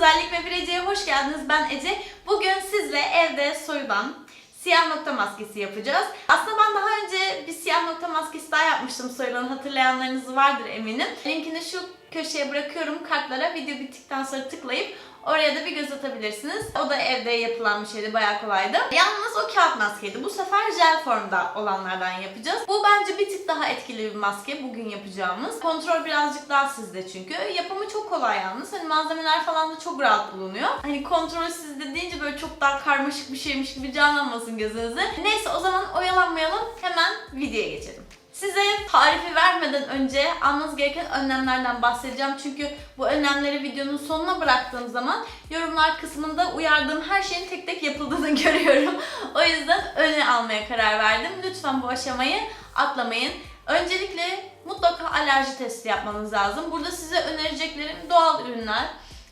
Güzellik ve Birece'ye hoş geldiniz. Ben Ece. Bugün sizle evde soyulan siyah nokta maskesi yapacağız. Aslında ben daha önce bir siyah nokta maskesi daha yapmıştım soyulanı hatırlayanlarınız vardır eminim. Linkini şu köşeye bırakıyorum kartlara. Video bittikten sonra tıklayıp Oraya da bir göz atabilirsiniz. O da evde yapılan bir şeydi, bayağı kolaydı. Yalnız o kağıt maskeydi. Bu sefer jel formda olanlardan yapacağız. Bu bence bir tık daha etkili bir maske bugün yapacağımız. Kontrol birazcık daha sizde çünkü. Yapımı çok kolay yalnız. Hani malzemeler falan da çok rahat bulunuyor. Hani kontrol sizde deyince böyle çok daha karmaşık bir şeymiş gibi canlanmasın gözünüze. Neyse o zaman oyalanmayalım. Hemen videoya geçelim. Size tarifi vermeden önce almanız gereken önlemlerden bahsedeceğim. Çünkü bu önlemleri videonun sonuna bıraktığım zaman yorumlar kısmında uyardığım her şeyin tek tek yapıldığını görüyorum. O yüzden öne almaya karar verdim. Lütfen bu aşamayı atlamayın. Öncelikle mutlaka alerji testi yapmanız lazım. Burada size önereceklerim doğal ürünler,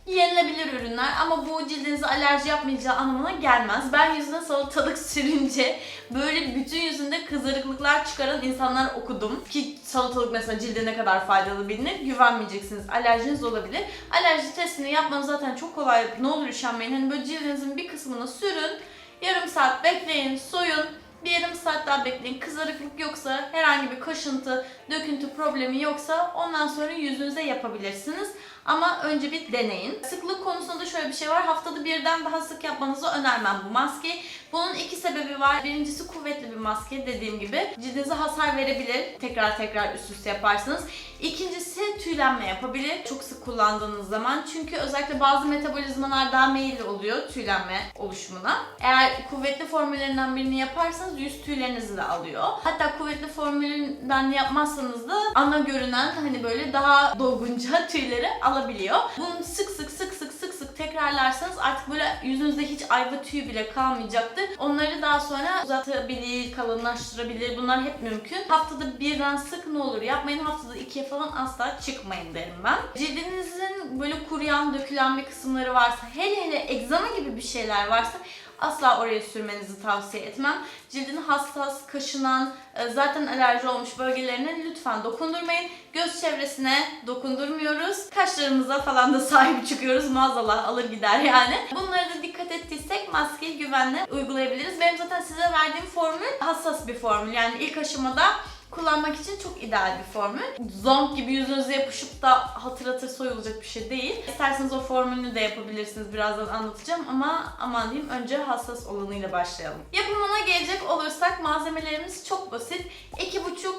yenilebilir ürünler ama bu cildinize alerji yapmayacağı anlamına gelmez. Ben yüzüne salatalık sürünce böyle bütün yüzünde kızarıklıklar çıkaran insanlar okudum. Ki salatalık mesela cilde ne kadar faydalı bilinir. Güvenmeyeceksiniz. Alerjiniz olabilir. Alerji testini yapmanız zaten çok kolay. Ne olur üşenmeyin. Hani böyle cildinizin bir kısmını sürün. Yarım saat bekleyin, soyun. Bir yarım saat daha bekleyin. Kızarıklık yoksa, herhangi bir kaşıntı, döküntü problemi yoksa ondan sonra yüzünüze yapabilirsiniz. Ama önce bir deneyin. Sıklık konusunda da şöyle bir şey var. Haftada birden daha sık yapmanızı önermem bu maskeyi. Bunun iki sebebi var. Birincisi kuvvetli bir maske dediğim gibi. Cildinize hasar verebilir. Tekrar tekrar üst üste yaparsanız. İkincisi tüylenme yapabilir. Çok sık kullandığınız zaman. Çünkü özellikle bazı metabolizmalar daha meyilli oluyor tüylenme oluşumuna. Eğer kuvvetli formüllerinden birini yaparsanız yüz tüylerinizi de alıyor. Hatta kuvvetli formülünden yapmazsanız da ana görünen hani böyle daha dolgunca tüyleri alabiliyor. Bunu sık sık sık sık sık sık tekrarlarsanız artık böyle yüzünüzde hiç ayva tüyü bile kalmayacaktır. Onları daha sonra uzatabilir, kalınlaştırabilir. Bunlar hep mümkün. Haftada birden sık ne olur yapmayın. Haftada ikiye falan asla çıkmayın derim ben. Cildinizin böyle kuruyan, dökülen bir kısımları varsa, hele hele egzama gibi bir şeyler varsa asla oraya sürmenizi tavsiye etmem. Cildin hassas, kaşınan, e, zaten alerji olmuş bölgelerine lütfen dokundurmayın. Göz çevresine dokundurmuyoruz. Kaşlarımıza falan da sahip çıkıyoruz. Maazallah alır gider yani. Bunlara da dikkat ettiysek maskeyi güvenle uygulayabiliriz. Benim zaten size verdiğim formül hassas bir formül. Yani ilk aşamada kullanmak için çok ideal bir formül. Zonk gibi yüzünüze yapışıp da hatır soyulacak bir şey değil. İsterseniz o formülünü de yapabilirsiniz. Birazdan anlatacağım ama aman diyeyim önce hassas olanıyla başlayalım. Yapımına gelecek olursak malzemelerimiz çok basit. 2,5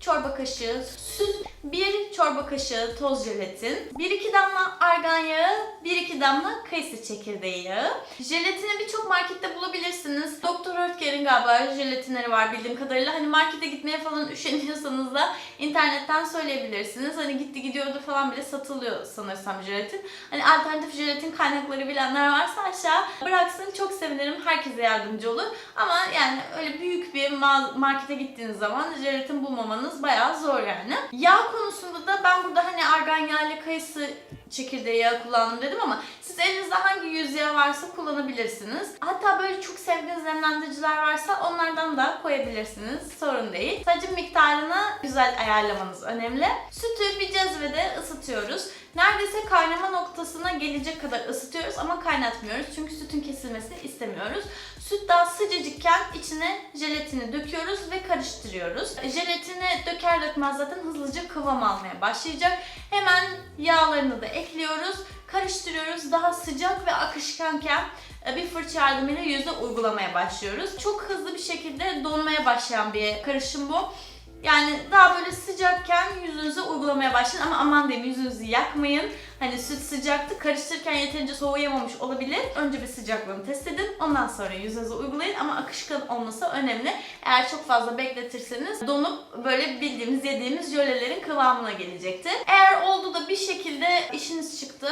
çorba kaşığı süt, 1 çorba kaşığı toz jelatin, 1-2 damla argan yağı, 1-2 damla kayısı çekirdeği yağı. Jelatini birçok markette bulabilirsiniz. Doktor Oetker'in galiba jelatinleri var bildiğim kadarıyla. Hani markete gitmeye falan üşeniyorsanız da internetten söyleyebilirsiniz. Hani gitti gidiyordu falan bile satılıyor sanırsam jelatin. Hani alternatif jelatin kaynakları bilenler varsa aşağı bıraksın çok sevinirim. Herkese yardımcı olur. Ama yani öyle büyük bir ma- markete gittiğiniz zaman jelatin bulmamanız bayağı zor yani. Yağ konusunda da ben burada hani argan yağı ile kayısı çekirdeği yağı kullandım dedim ama siz elinizde hangi yüz yağı varsa kullanabilirsiniz. Hatta böyle çok sevdiğiniz nemlendiriciler varsa onlardan da koyabilirsiniz. Sorun değil. Sadece miktarını güzel ayarlamanız önemli. Sütü bir cezvede ısıtıyoruz. Neredeyse kaynama noktasına gelecek kadar ısıtıyoruz ama kaynatmıyoruz. Çünkü sütün kesilmesini istemiyoruz. Süt daha sıcacıkken içine jelatini döküyoruz ve karıştırıyoruz. Jelatini döker dökmez zaten hızlıca kıvam almaya başlayacak. Hemen yağlarını da ekliyoruz. Karıştırıyoruz. Daha sıcak ve akışkanken e, bir fırça yardımıyla yüze uygulamaya başlıyoruz. Çok hızlı bir şekilde donmaya başlayan bir karışım bu. Yani daha böyle sıcakken yüzünüze uygulamaya başlayın ama aman diyeyim yüzünüzü yakmayın. Hani süt sıcaktı karıştırırken yeterince soğuyamamış olabilir. Önce bir sıcaklığını test edin. Ondan sonra yüzünüze uygulayın ama akışkan olması önemli. Eğer çok fazla bekletirseniz donup böyle bildiğimiz yediğimiz jölelerin kıvamına gelecektir. Eğer oldu da bir şekilde işiniz çıktı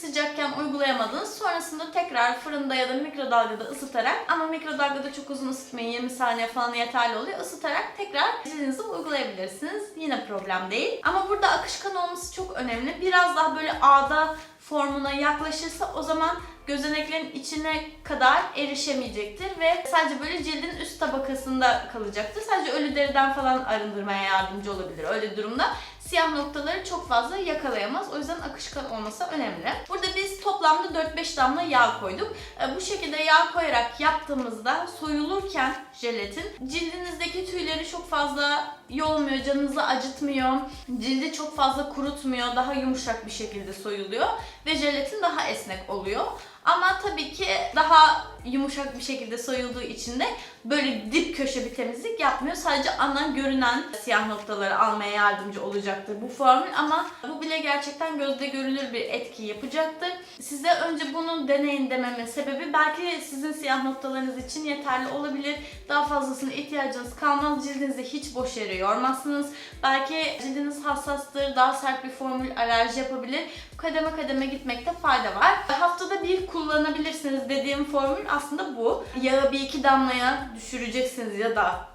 sıcakken uygulayamadınız. Sonrasında tekrar fırında ya da mikrodalgada ısıtarak ama mikrodalgada çok uzun ısıtmayın 20 saniye falan yeterli oluyor. Isıtarak tekrar cildinize uygulayabilirsiniz. Yine problem değil. Ama burada akışkan olması çok önemli. Biraz daha böyle ağda formuna yaklaşırsa o zaman gözeneklerin içine kadar erişemeyecektir ve sadece böyle cildin üst tabakasında kalacaktır. Sadece ölü deriden falan arındırmaya yardımcı olabilir öyle durumda. Siyah noktaları çok fazla yakalayamaz. O yüzden akışkan olması önemli. Burada biz toplamda 4-5 damla yağ koyduk. E, Bu şekilde yağ koyarak yaptığımızda soyulurken jelatin cildinizdeki tüyleri çok fazla yolmuyor, canınızı acıtmıyor, cildi çok fazla kurutmuyor, daha yumuşak bir şekilde soyuluyor ve jelatin daha esnek oluyor. Ama tabii ki daha yumuşak bir şekilde soyulduğu için de böyle dip köşe bir temizlik yapmıyor. Sadece ana görünen siyah noktaları almaya yardımcı olacaktır bu formül ama bu bile gerçekten gözde görülür bir etki yapacaktır. Size önce bunu deneyin dememin sebebi belki sizin siyah noktalarınız için yeterli olabilir. Daha fazlasına ihtiyacınız kalmaz. Cildinizi hiç boş yere yormazsınız. Belki cildiniz hassastır, daha sert bir formül alerji yapabilir. Kademe kademe gitmekte fayda var. Haftada bir kullanabilirsiniz dediğim formül aslında bu. Yağı bir iki damlaya düşüreceksiniz ya da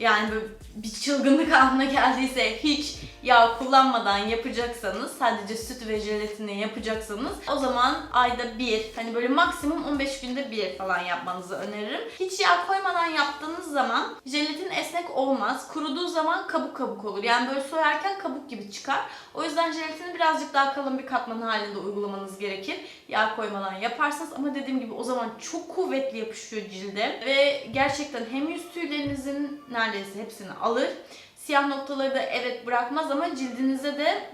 yani böyle bir çılgınlık anına geldiyse hiç yağ kullanmadan yapacaksanız sadece süt ve jelatinle yapacaksanız o zaman ayda bir hani böyle maksimum 15 günde bir falan yapmanızı öneririm. Hiç yağ koymadan yaptığınız zaman jelatin esnek olmaz. Kuruduğu zaman kabuk kabuk olur. Yani böyle soyarken kabuk gibi çıkar. O yüzden jelatini birazcık daha kalın bir katman halinde uygulamanız gerekir. Yağ koymadan yaparsanız ama dediğim gibi o zaman çok kuvvetli yapışıyor cilde ve gerçekten hem yüz tüylerinizin neredeyse hepsini alır. Siyah noktaları da evet bırakmaz ama cildinize de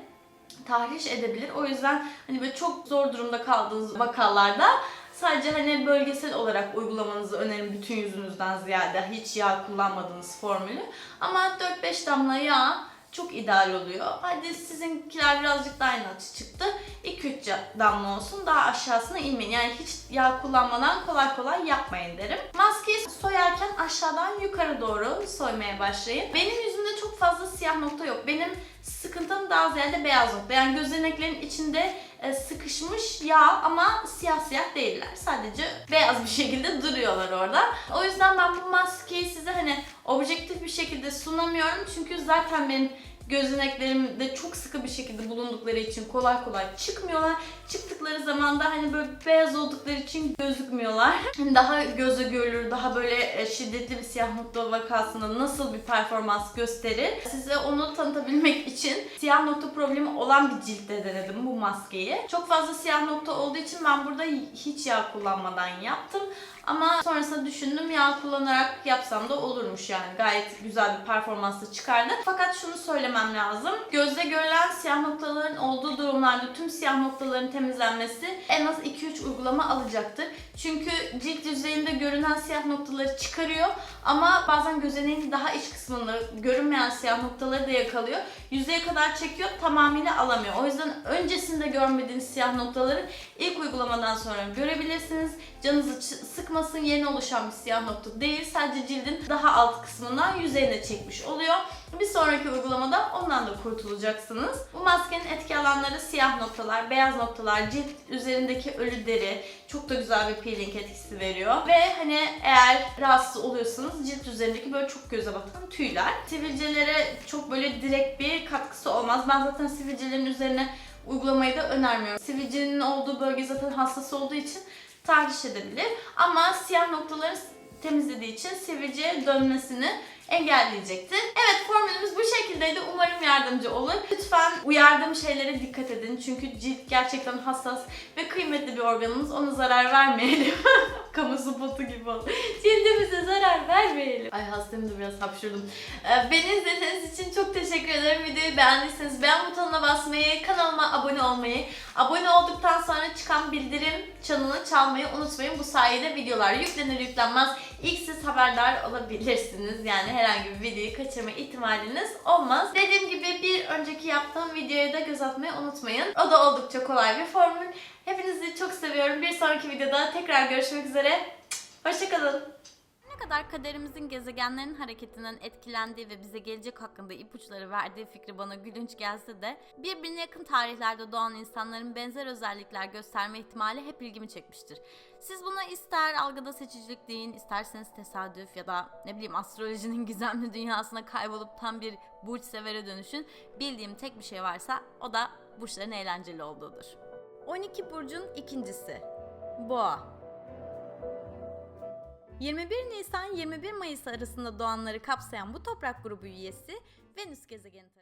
tahriş edebilir. O yüzden hani böyle çok zor durumda kaldığınız vakalarda sadece hani bölgesel olarak uygulamanızı öneririm bütün yüzünüzden ziyade hiç yağ kullanmadığınız formülü. Ama 4-5 damla yağ çok ideal oluyor. Hadi sizinkiler birazcık daha inatçı çıktı. 2-3 damla olsun daha aşağısına inmeyin. Yani hiç yağ kullanmadan kolay kolay yapmayın derim. Maskeyi soyarken aşağıdan yukarı doğru soymaya başlayın. Benim yüzümde çok fazla siyah nokta yok. Benim sıkıntım daha ziyade beyaz nokta. Yani gözeneklerin içinde e, sıkışmış yağ ama siyah siyah değiller. Sadece beyaz bir şekilde duruyorlar orada. O yüzden ben bu maskeyi size hani objektif bir şekilde sunamıyorum. Çünkü zaten benim gözeneklerimde çok sıkı bir şekilde bulundukları için kolay kolay çıkmıyorlar. Çıktıkları zaman da hani böyle beyaz oldukları için gözükmüyorlar. Hani daha göze görülür, daha böyle e, şiddetli bir siyah nokta vakasında nasıl bir performans gösterir. Size onu tanıtabilmek için siyah nokta problemi olan bir ciltte denedim bu maskeyi. Çok fazla siyah nokta olduğu için ben burada hiç yağ kullanmadan yaptım. Ama sonrasında düşündüm yağ kullanarak yapsam da olurmuş yani. Gayet güzel bir performansla çıkardı. Fakat şunu söylemem lazım. Gözde görülen siyah noktaların olduğu durumlarda tüm siyah noktaların temizlenmesi en az 2-3 uygulama alacaktır. Çünkü cilt yüzeyinde görünen siyah noktaları çıkarıyor ama bazen gözeneğin daha iç kısmında görünmeyen siyah noktaları da yakalıyor. Yüzeye kadar çekiyor tamamıyla alamıyor. O yüzden öncesinde görmediğiniz siyah noktaları ilk uygulamadan sonra görebilirsiniz. Canınızı sıkmasın yeni oluşan bir siyah nokta değil. Sadece cildin daha alt kısmından yüzeyine çekmiş oluyor. Bir sonraki uygulamada ondan da kurtulacaksınız. Bu maskenin etki alanları siyah noktalar, beyaz noktalar, cilt üzerindeki ölü deri çok da güzel bir peeling etkisi veriyor. Ve hani eğer rahatsız oluyorsanız cilt üzerindeki böyle çok göze batan tüyler. Sivilcelere çok böyle direkt bir katkısı olmaz. Ben zaten sivilcelerin üzerine uygulamayı da önermiyorum. Sivilcenin olduğu bölge zaten hassas olduğu için tahriş edebilir. Ama siyah noktaları temizlediği için sivilceye dönmesini engelleyecektir. Evet formülümüz bu şekildeydi. Umarım yardımcı olur. Lütfen uyardığım şeylere dikkat edin. Çünkü cilt gerçekten hassas ve kıymetli bir organımız. Ona zarar vermeyelim. Kamu spotu gibi oldu. Cildimize zarar vermeyelim. Ay hastayım da biraz hapşurdum. Ee, Beni izlediğiniz için çok teşekkür ederim. Videoyu beğendiyseniz beğen butonuna basmayı, kanalıma abone olmayı, abone olduktan sonra çıkan bildirim çanını çalmayı unutmayın. Bu sayede videolar yüklenir yüklenmez ilk siz haberdar olabilirsiniz. Yani herhangi bir videoyu kaçırma ihtimaliniz olmaz. Dediğim gibi bir önceki yaptığım videoya da göz atmayı unutmayın. O da oldukça kolay bir formül. Hepinizi çok seviyorum. Bir sonraki videoda tekrar görüşmek üzere. Hoşçakalın. Kadar kaderimizin gezegenlerin hareketinden etkilendiği ve bize gelecek hakkında ipuçları verdiği fikri bana gülünç gelse de birbirine yakın tarihlerde doğan insanların benzer özellikler gösterme ihtimali hep ilgimi çekmiştir. Siz buna ister algıda seçicilik deyin, isterseniz tesadüf ya da ne bileyim astrolojinin gizemli dünyasına kaybolup tam bir burç severe dönüşün. Bildiğim tek bir şey varsa o da burçların eğlenceli olduğudur. 12 burcun ikincisi. Boğa. 21 Nisan 21 Mayıs arasında doğanları kapsayan bu toprak grubu üyesi Venüs gezegeni tarafından